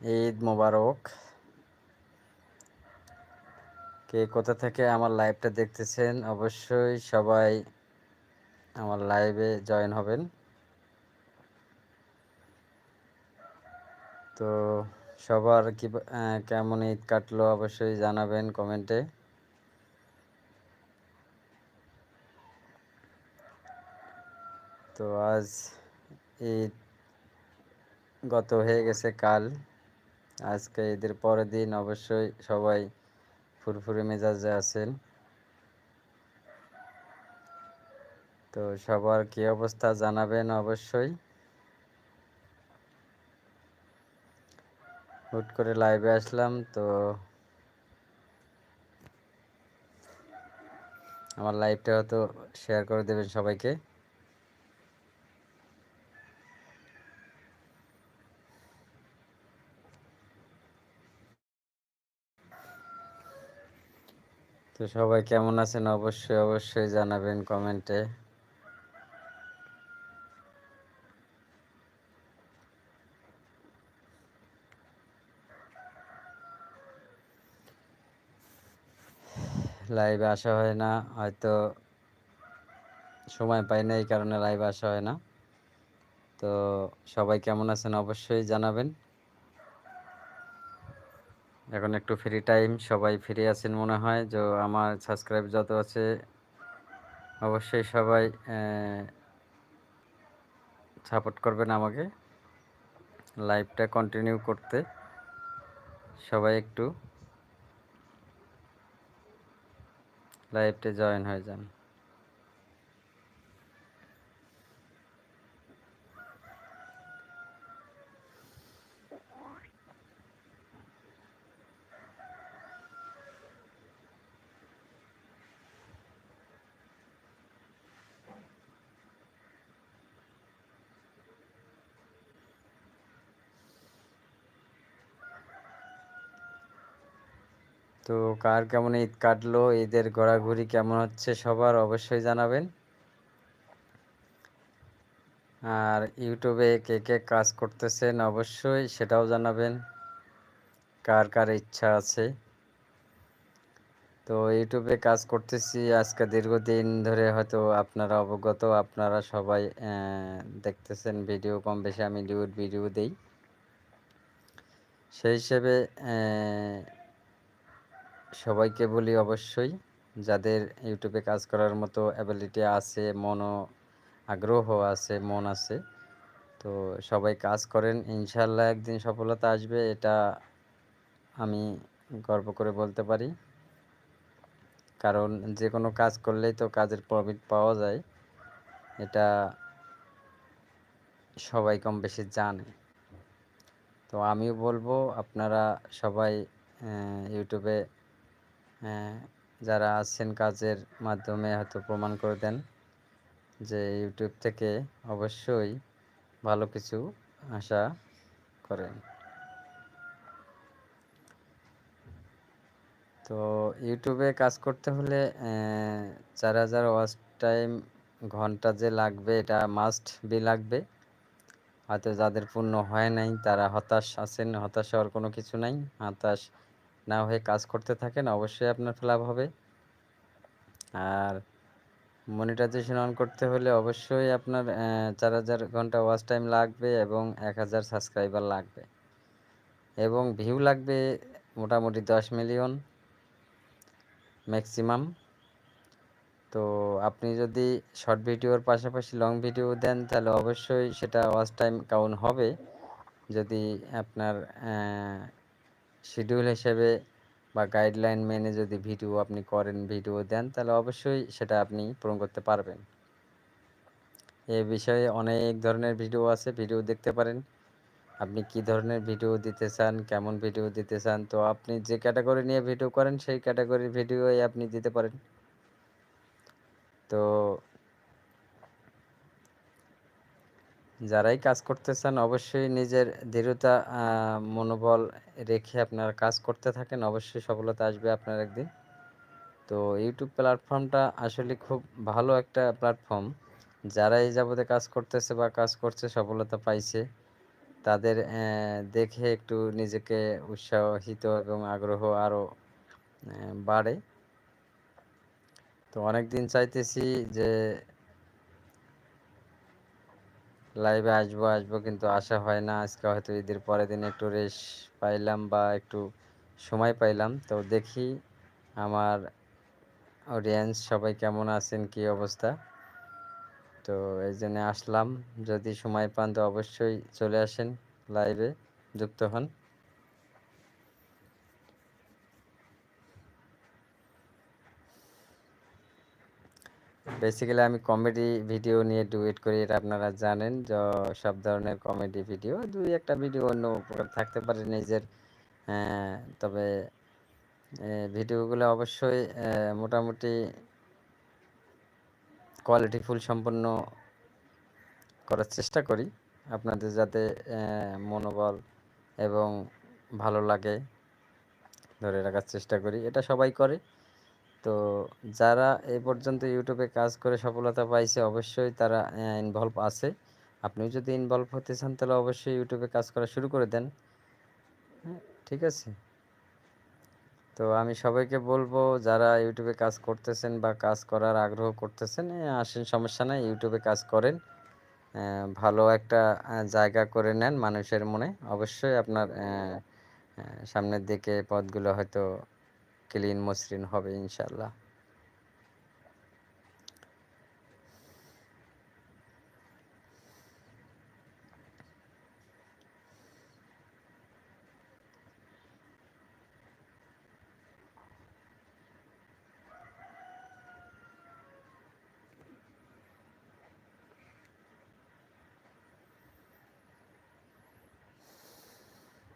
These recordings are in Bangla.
ঈদ মোবারক। কে কোথা থেকে আমার লাইভটা দেখতেছেন, অবশ্যই সবাই আমার লাইভে জয়েন হবেন। তো সবার কি কেমন ঈদ কাটলো অবশ্যই জানাবেন কমেন্টে। তো আজ ঈদ গত হয়ে গেছে কাল। আজকে ঈদের পরের দিন অবশ্যই সবাই ফুরফুরে মেজাজে আছেন। তো সবার কি অবস্থা জানাবেন অবশ্যই। হুট করে লাইভে আসলাম তো আমার লাইভটা হয়তো শেয়ার করে দেবেন সবাইকে। তো সবাই কেমন আছেন? অবশ্যই অবশ্যই জানাবেন কমেন্টে। লাইভে আসা হয় না, হয়তো সময় পাই না, এই কারণে লাইভে আসা হয় না। তো সবাই কেমন আছেন? অবশ্যই জানাবেন। এখন একটু ফ্রি টাইম সবাই ফ্রি আছেন মনে হয়। যে আমার সাবস্ক্রাইব যত আছে, অবশ্যই সবাই সাপোর্ট করবেন আমাকে। লাইভটা কন্টিনিউ করতে। সবাই একটু লাইভটা জয়েন হয়ে যান। তো কার কেমন ঈদ কাটলো, ঈদের ঘোরাঘুরি কেমন হচ্ছে সবার অবশ্যই জানাবেন। আর ইউটিউবে কে কে কাজ করতেছেন অবশ্যই সেটাও জানাবেন, কার কার ইচ্ছা আছে। তো ইউটিউবে কাজ করতেছি, আজকে দীর্ঘদিন ধরে হয়তো আপনারা অবগত, আপনারা সবাই দেখতেছেন ভিডিও, কম বেশি আমি লিউড ভিডিও দিই। সেই হিসেবে সবাইকে বলি অবশ্যই, যাদের ইউটিউবে কাজ করার মতো অ্যাবিলিটি আছে, মনও আগ্রহ আছে, মন আছে, তো সবাই কাজ করেন ইনশাল্লাহ একদিন সফলতা আসবে, এটা আমি গর্ব করে বলতে পারি। কারণ যে কোনো কাজ করলেই তো কাজের প্রফিট পাওয়া যায়, এটা সবাই কম বেশি জানে। তো আমিও বলব, আপনারা সবাই ইউটিউবে যারা আছেন কাজের মাধ্যমে হয়তো প্রমাণ করে দেন যে ইউটিউব থেকে অবশ্যই ভালো কিছু আশা করেন। তো ইউটিউবে কাজ করতে হলে চার হাজার ওয়াচ টাইম ঘণ্টা যে লাগবে, এটা মাস্ট বি লাগবে। হয়তো যাদের পূর্ণ হয় নাই, তারা হতাশ আছেন, হতাশ হওয়ার কোনো কিছু নাই। হতাশ না হয়ে কাজ করতে থাকেন, অবশ্যই আপনার ফ্লাভ হবে। আর মনিটাইজেশন অন করতে হলে অবশ্যই আপনার চার হাজার ঘণ্টা ওয়াচ টাইম লাগবে এবং এক হাজার সাবস্ক্রাইবার লাগবে। এবং ভিউ লাগবে মোটামুটি দশ মিলিয়ন ম্যাক্সিমাম তো আপনি যদি শর্ট ভিডিওর পাশাপাশি লং ভিডিও দেন, তাহলে অবশ্যই সেটা ওয়াচ টাইম কাউন্ট হবে। যদি আপনার শিডিউল হিসেবে বা গাইডলাইন মেনে যদি ভিডিও আপনি করেন ভিডিও দেন, তাহলে অবশ্যই সেটা আপনি পূরণ করতে পারবেন। এ বিষয়ে অনেক ধরনের ভিডিও আছে ভিডিও দেখতে পারেন। আপনি কি ধরনের ভিডিও দিতে চান, কেমন ভিডিও দিতে চান, তো আপনি যে ক্যাটাগরি নিয়ে ভিডিও করেন, সেই ক্যাটাগরির ভিডিওই আপনি দিতে পারেন। তো যারাই কাজ করতে চান অবশ্যই নিজের দৃঢ়তা মনোবল রেখে আপনারা কাজ করতে থাকেন। অবশ্যই সফলতা আসবে আপনার একদিন। তো ইউটিউব প্ল্যাটফর্মটা আসলে খুব ভালো একটা প্ল্যাটফর্ম যারা এই যাবতে কাজ করতেছে বা কাজ করছে, সফলতা পাইছে, তাদের দেখে একটু নিজেকে উৎসাহিত এবং আগ্রহ আরও বাড়ে। তো অনেক দিন চাইতেছি যে লাইভে আসব আসব কিন্তু আসা হয় না। আজকে হয়তো ঈদের পরের দিন একটু রেস্ট পাইলাম বা একটু সময় পাইলাম। তো দেখি আমার অডিয়েন্স সবাই কেমন আছেন, কি অবস্থা? তো এই জন্য আসলাম। যদি সময় পান তো অবশ্যই চলে আসেন লাইভে যুক্ত হন। বেসিক্যালি আমি কমেডি ভিডিও নিয়ে ডুয়েট করি, এটা আপনারা জানেন। যে, সব ধরনের কমেডি ভিডিও দুই একটা ভিডিও অন্য থাকতে পারে নিজের। তবে ভিডিওগুলো অবশ্যই মোটামুটি কোয়ালিটিফুল সম্পন্ন করার চেষ্টা করি। আপনাদের যাতে মনোবল এবং ভালো লাগে, ধরে রাখার চেষ্টা করি। এটা সবাই করে। তো যারা এই পর্যন্ত ইউটিউবে কাজ করে সফলতা পাইছে, অবশ্যই তারা ইনভলভ আছে। আপনিও যদি ইনভলভ হতে চান, তাহলে অবশ্যই ইউটিউবে কাজ করা শুরু করে দেন। হ্যাঁ ঠিক আছে? তো আমি সবাইকে বলব, যারা ইউটিউবে কাজ করতেছেন বা কাজ করার আগ্রহ করতেছেন আসেন, সমস্যা নাই ইউটিউবে কাজ করেন। ভালো একটা জায়গা করে নেন মানুষের মনে। অবশ্যই আপনার সামনের দিকে পথগুলো হয়তো ক্লিন মসৃণ হবে ইনশাল্লাহ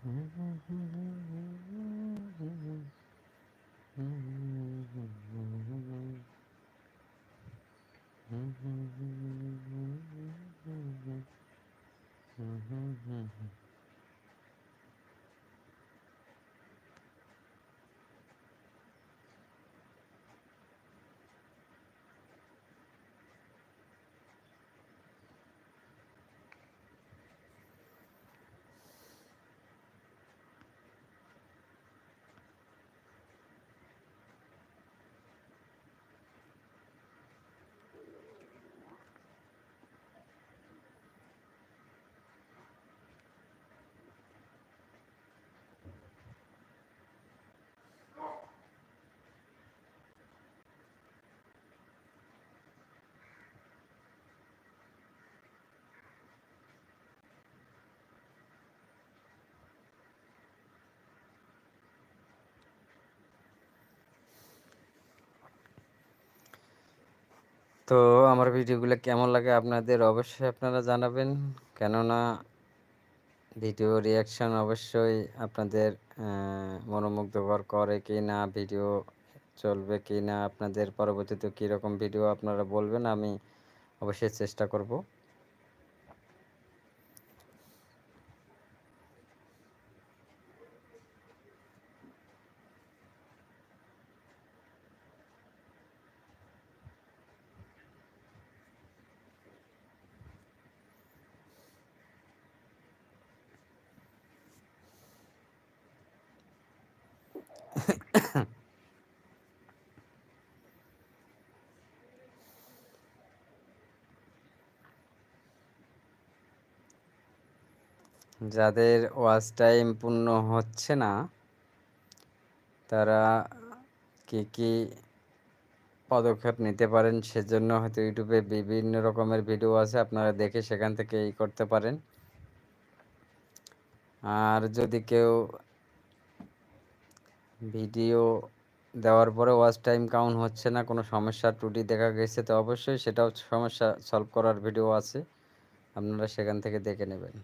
Mm-hmm. Mm-hmm. তো আমার ভিডিওগুলো কেমন লাগে আপনাদের অবশ্যই আপনারা জানাবেন। কেননা ভিডিও রিয়াকশান অবশ্যই আপনাদের মনোমুগ্ধকর করে কি না ভিডিও চলবে কি না আপনাদের পরবর্তীতে কীরকম ভিডিও আপনারা বলবেন আমি অবশ্যই চেষ্টা করব। যাদের ওয়াচ টাইম পূর্ণ হচ্ছে না, তারা কি কি পদক্ষেপ নিতে পারেন সেজন্য হয়তো ইউটিউবে বিভিন্ন রকমের ভিডিও আছে, আপনারা দেখে সেখান থেকে এই করতে পারেন। আর যদি কেউ ভিডিও দেওয়ার পরে ওয়াচ টাইম কাউন্ট হচ্ছে না, কোনো সমস্যা ত্রুটি দেখা গেছে, তো অবশ্যই সেটাও সমস্যা সলভ করার ভিডিও আছে, আপনারা সেখান থেকে দেখে নেবেন।